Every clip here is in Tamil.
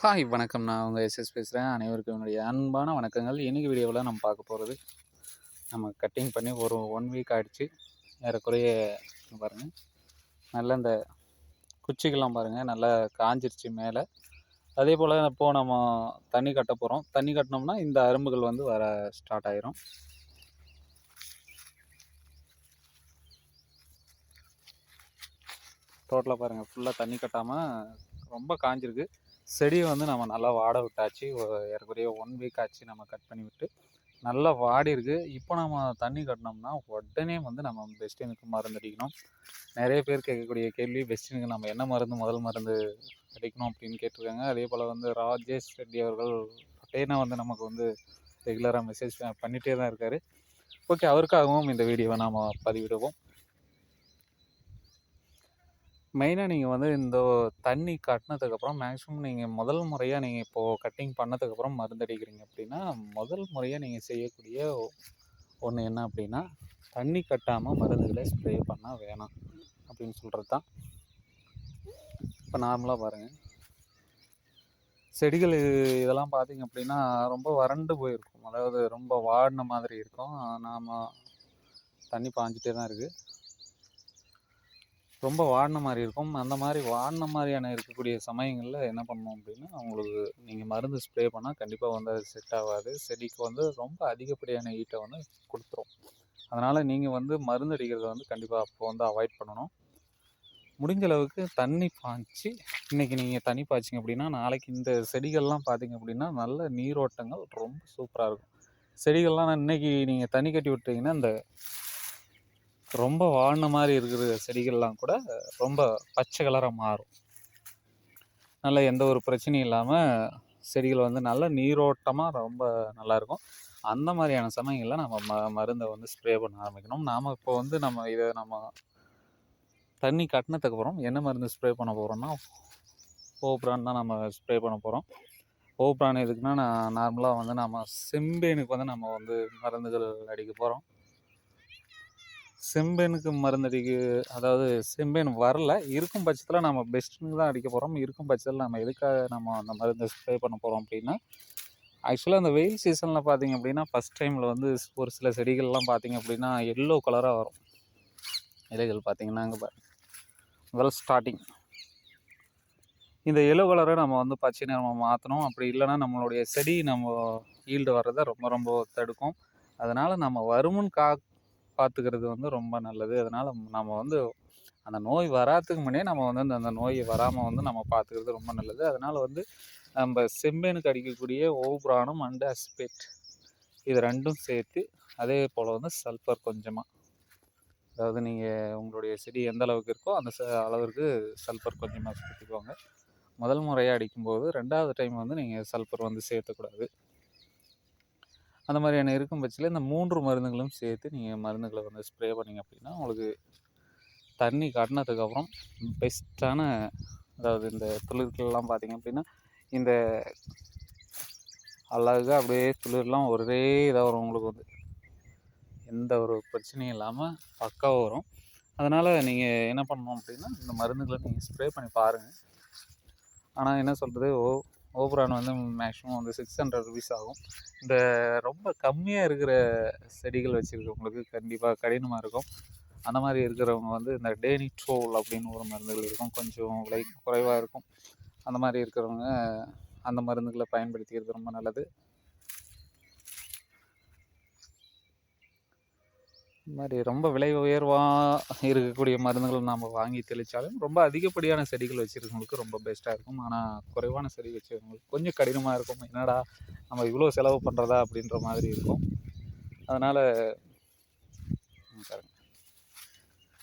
ஹாய் வணக்கம். நான் உங்கள் எஸ்எஸ் பேசுகிறேன் அனைவருக்கும் என்னுடைய அன்பான வணக்கங்கள். இன்றைக்கி வீடியோவில் நம்ம பார்க்க போகிறது நம்ம கட்டிங் பண்ணி ஒரு ஒன் வீக் ஆகிடுச்சு ஏறக்குறைய பாருங்கள் நல்ல இந்த குச்சிகள்லாம் பாருங்கள் நல்லா காஞ்சிருச்சு மேலே. அதே போல் இப்போது நம்ம தண்ணி கட்ட போகிறோம் தண்ணி கட்டினோம்னா இந்த அரும்புகள் வந்து வர ஸ்டார்ட் ஆயிரும். டோட்டலாக பாருங்கள் ஃபுல்லாக தண்ணி கட்டாமல் ரொம்ப காஞ்சிருக்கு. செடியை வந்து நம்ம நல்லா வாட விட்டாச்சு. ஏறக்குறைய ஒன் வீக் ஆச்சு நம்ம கட் பண்ணி விட்டு. நல்லா வாடி இருக்கு இப்போ நம்ம தண்ணி கட்டினோம்னா உடனே வந்து நம்ம பெஸ்டினுக்கு மருந்து அடிக்கணும். நிறைய பேர் கேட்கக்கூடிய கேள்வி பெஸ்டினுக்கு நம்ம என்ன மருந்து முதல் மருந்து அடிக்கணும் அப்படின்னு கேட்டிருக்காங்க. அதே போல் வந்து ராஜேஷ் ரெட்டி அவர்கள் பட்டேனா வந்து நமக்கு வந்து ரெகுலராக மெசேஜ் பண்ணிகிட்டே தான் இருக்கார். ஓகே அவருக்காகவும் இந்த வீடியோவை நாம் பதிவிடுவோம். மெயினாக நீங்கள் வந்து இந்த தண்ணி கட்டினதுக்கப்புறம் மேக்ஸிமம் நீங்கள் முதல் முறையாக நீங்கள் இப்போது கட்டிங் பண்ணதுக்கப்புறம் மருந்து அடிக்கிறீங்க அப்படின்னா முதல் முறையாக நீங்கள் செய்யக்கூடிய ஒன்று என்ன அப்படின்னா தண்ணி கட்டாமல் மருந்துகளை ஸ்ப்ரே பண்ணால் வேணாம் அப்படின்னு சொல்கிறது தான் இப்போ நார்மலாக பாருங்கள் செடிகள் இதெல்லாம் பார்த்தீங்க அப்படின்னா ரொம்ப வறண்டு போயிருக்கும். அதாவது ரொம்ப வாடின மாதிரி இருக்கும். நாம் தண்ணி பாஞ்சிட்டே தான் இருக்குது ரொம்ப வாடின மாதிரி இருக்கும். அந்த மாதிரி வாடின மாதிரியான இருக்கக்கூடிய சமயங்களில் என்ன பண்ணணும் அப்படின்னா உங்களுக்கு நீங்கள் மருந்து ஸ்ப்ரே பண்ணால் கண்டிப்பாக வந்து அது செட் ஆகாது. செடிக்கு வந்து ரொம்ப அதிகப்படியான ஈட்டை வந்து கொடுத்துரும். அதனால் நீங்கள் வந்து மருந்து அடிக்கிறத வந்து கண்டிப்பாக அப்போ வந்து அவாய்ட் பண்ணணும். முடிஞ்ச அளவுக்கு தண்ணி பாய்ச்சி இன்றைக்கி நீங்கள் தண்ணி பாய்ச்சிங்க அப்படின்னா நாளைக்கு இந்த செடிகள்லாம் பார்த்தீங்க அப்படின்னா நல்ல நீரோட்டங்கள் ரொம்ப சூப்பராக இருக்கும். செடிகள்லாம் இன்னைக்கு நீங்கள் தண்ணி கட்டி விட்டீங்கன்னா இந்த ரொம்ப வாழ்ன மாதிரி இருக்கிற செடிகள்லாம் கூட ரொம்ப பச்சை கலராக மாறும். நல்லா எந்த ஒரு பிரச்சனையும் இல்லாமல் செடிகள் வந்து நல்ல நீரோட்டமாக ரொம்ப நல்லாயிருக்கும் அந்த மாதிரியான சமயங்களில் நம்ம ம மருந்தை வந்து ஸ்ப்ரே பண்ண ஆரம்பிக்கணும். நாம் இப்போ வந்து நம்ம இதை நம்ம தண்ணி கட்டினதுக்கப்புறம் என்ன மருந்து ஸ்ப்ரே பண்ண போகிறோம்னா ஓப்ரான் தான் நம்ம ஸ்ப்ரே பண்ண போகிறோம் ஓப்ரான் எதுக்குன்னா நான் நார்மலாக வந்து நம்ம செம்பேனுக்கு வந்து நம்ம வந்து மருந்துகள் அடிக்க போகிறோம் செம்பேனுக்கு மருந்தடிக்கு அதாவது செம்பேன் வரல. இருக்கும் பட்சத்தில் நம்ம பெஸ்ட்டுன்னு தான் அடிக்க போகிறோம் இருக்கும் பட்சத்தில் நம்ம எதுக்காக நம்ம அந்த மருந்தை ஸ்ப்ரே பண்ண போகிறோம் அப்படின்னா ஆக்சுவலாக அந்த வெயில் சீசனில் பார்த்தீங்க அப்படின்னா ஃபஸ்ட் டைமில் வந்து ஒரு சில செடிகள்லாம் பார்த்தீங்க அப்படின்னா எல்லோ கலராக வரும். இலைகள் பார்த்தீங்கன்னா அங்கே பாருங்க முதல் ஸ்டார்டிங் இந்த எல்லோ கலரை நம்ம வந்து பச்சை நிறமாக மாற்றணும் அப்படி இல்லைன்னா நம்மளுடைய செடி நம்ம ஈல்டு வர்றதை ரொம்ப ரொம்ப தடுக்கும். அதனால் நம்ம வருமுன் கா பார்த்துக்கிறது வந்து ரொம்ப நல்லது. அதனால் நம்ம வந்து அந்த நோய் வராதுக்கு முன்னே நம்ம வந்து அந்த அந்த நோய் வராமல் வந்து நம்ம பார்த்துக்கிறது ரொம்ப நல்லது. அதனால் வந்து நம்ம செம்மேனுக்கு அடிக்கக்கூடிய ஓப்ரானும் அண்டு அஸ்பேட் இது ரெண்டும் சேர்த்து அதே போல் வந்து சல்ஃபர் கொஞ்சமாக அதாவது நீங்கள் உங்களுடைய செடி எந்த அளவுக்கு இருக்கோ அந்த ச அளவிற்கு சல்ஃபர் கொஞ்சமாக சேர்த்துக்கோங்க. முதல் முறையாக அடிக்கும்போது ரெண்டாவது டைம் வந்து நீங்கள் சல்ஃபர் வந்து சேர்த்தக்கூடாது. அந்த மாதிரியான இருக்கும் பட்சத்தில் இந்த மூன்று மருந்துகளும் சேர்த்து நீங்கள் மருந்துகளை வந்து ஸ்ப்ரே பண்ணிங்க அப்படின்னா உங்களுக்கு தண்ணி கட்டினதுக்கப்புறம் பெஸ்ட்டான அதாவது இந்த துளிர்கள்லாம் பார்த்தீங்க அப்படின்னா இந்த அழகாக அப்படியே துளிர்லாம் ஒரே இதாக வரும் உங்களுக்கு வந்து. எந்த ஒரு பிரச்சனையும் இல்லாமல் பக்காவாக வரும். அதனால் நீங்கள் என்ன பண்ணணும் அப்படின்னா இந்த மருந்துகளை நீங்கள் ஸ்ப்ரே பண்ணி பாருங்கள் ஆனால் என்ன சொல்கிறது ஓ ஓப்ரான் வந்து மேக்ஸிமம் வந்து சிக்ஸ் ஹண்ட்ரட் ருபீஸ் ஆகும். இந்த ரொம்ப கம்மியாக இருக்கிற செடிகள் வச்சுருக்கவங்களுக்கு கண்டிப்பாக கடினமாக இருக்கும். அந்த மாதிரி இருக்கிறவங்க வந்து இந்த டேனிட்ரோல் அப்படின்னு ஒரு மருந்துகள் இருக்கும். கொஞ்சம் விலை குறைவாக இருக்கும். அந்த மாதிரி இருக்கிறவங்க அந்த மருந்துகளை பயன்படுத்திக்கிறது ரொம்ப நல்லது. இந்த மாதிரி ரொம்ப விலை உயர்வாக இருக்கக்கூடிய மருந்துகள் நாம் வாங்கி தெளித்தாலும் ரொம்ப அதிகப்படியான செடிகள் வச்சுருக்கவங்களுக்கு ரொம்ப பெஸ்ட்டாக இருக்கும். ஆனால் குறைவான செடி வச்சுருக்கவங்களுக்கு கொஞ்சம் கடினமாக இருக்கும். என்னடா நம்ம இவ்வளோ செலவு பண்ணுறதா அப்படின்ற மாதிரி இருக்கும். அதனால்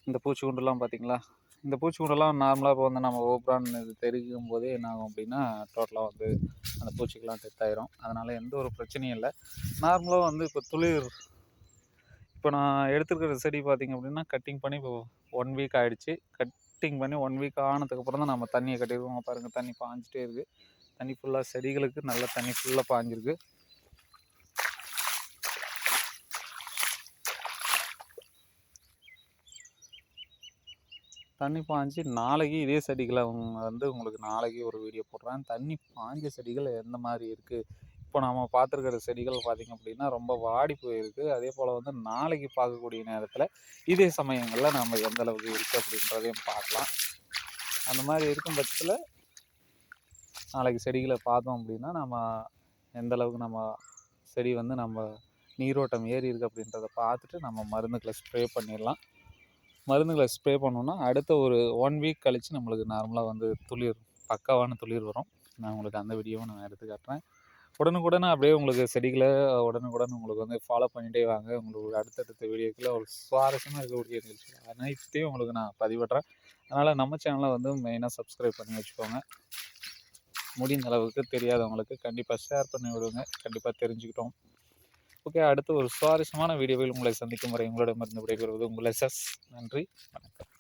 இந்த பூச்சிக்குண்டுலாம் பார்த்தீங்களா இந்த பூச்சிக்குண்டெல்லாம் நார்மலாக இப்போ வந்து நம்ம ஓப்ரான் இது தெரிவிக்கும் போதே என்ன ஆகும் அப்படின்னா டோட்டலாக வந்து அந்த பூச்சிக்கெல்லாம் டெத் ஆயிரும். அதனால் எந்த ஒரு பிரச்சனையும் இல்லை. நார்மலாக வந்து இப்போ துளிர் இப்போ நான் எடுத்துருக்கிற செடி பார்த்தீங்க அப்படின்னா கட்டிங் பண்ணி இப்போ ஒன் வீக் ஆகிடுச்சு கட்டிங் பண்ணி ஒன் வீக் ஆனதுக்கப்புறம் தான் நம்ம தண்ணியை கட்டிடுவோம் பாருங்கள் தண்ணி பாஞ்சிட்டே இருக்குது தண்ணி ஃபுல்லாக செடிகளுக்கு நல்ல தண்ணி ஃபுல்லாக பாஞ்சிருக்கு. தண்ணி பாய்ஞ்சி நாளைக்கு இதே செடிகளை அவங்க வந்து உங்களுக்கு நாளைக்கு ஒரு வீடியோ போடுறேன். தண்ணி பாய்ஞ்ச செடிகள் எந்த மாதிரி இருக்குது இப்போ நம்ம பார்த்துருக்கிற செடிகள் பார்த்திங்க அப்படின்னா ரொம்ப வாடி போயிருக்கு. அதே போல் வந்து நாளைக்கு பார்க்கக்கூடிய நேரத்தில் இதே சமயங்களில் நம்ம எந்த அளவுக்கு இருக்குது அப்படின்றதையும் பார்க்கலாம். அந்த மாதிரி இருக்கும் பட்சத்தில் நாளைக்கு செடிகளை பார்த்தோம் அப்படின்னா நம்ம எந்த அளவுக்கு நம்ம செடி வந்து நம்ம நீரோட்டம் ஏறி இருக்குது அப்படின்றத பார்த்துட்டு நம்ம மருந்துகளை ஸ்ப்ரே பண்ணிடலாம். மருந்துகளை ஸ்ப்ரே பண்ணோன்னா அடுத்த ஒரு ஒன் வீக் கழித்து நம்மளுக்கு நார்மலாக வந்து துளிர் பக்காவான துளிர் வரும். நான் உங்களுக்கு அந்த வீடியோவை நான் எடுத்து காட்டுறேன். உடனுக்குடனே அப்படியே உங்களுக்கு செடிகளை உடனுக்குடன் உங்களுக்கு வந்து ஃபாலோ பண்ணிகிட்டே வாங்க. உங்களுக்கு அடுத்தடுத்த வீடியோக்குள்ள ஒரு சுவாரஸ்யமாக இருக்கக்கூடிய நிகழ்ச்சி அனைத்தையும் உங்களுக்கு நான் பதிவிடுறேன். அதனால் நம்ம சேனலை வந்து மெயினாக சப்ஸ்கிரைப் பண்ணி வச்சுக்கோங்க. முடிந்த அளவுக்கு தெரியாதவங்களுக்கு கண்டிப்பாக ஷேர் பண்ணி விடுங்க. கண்டிப்பாக தெரிஞ்சுக்கிட்டோம். ஓகே அடுத்து ஒரு சுவாரஸ்யமான வீடியோவில் உங்களை சந்திக்கும் வரை உங்களிடமிருந்து விடைபெறுவது உங்களை சஸ் நன்றி வணக்கம்.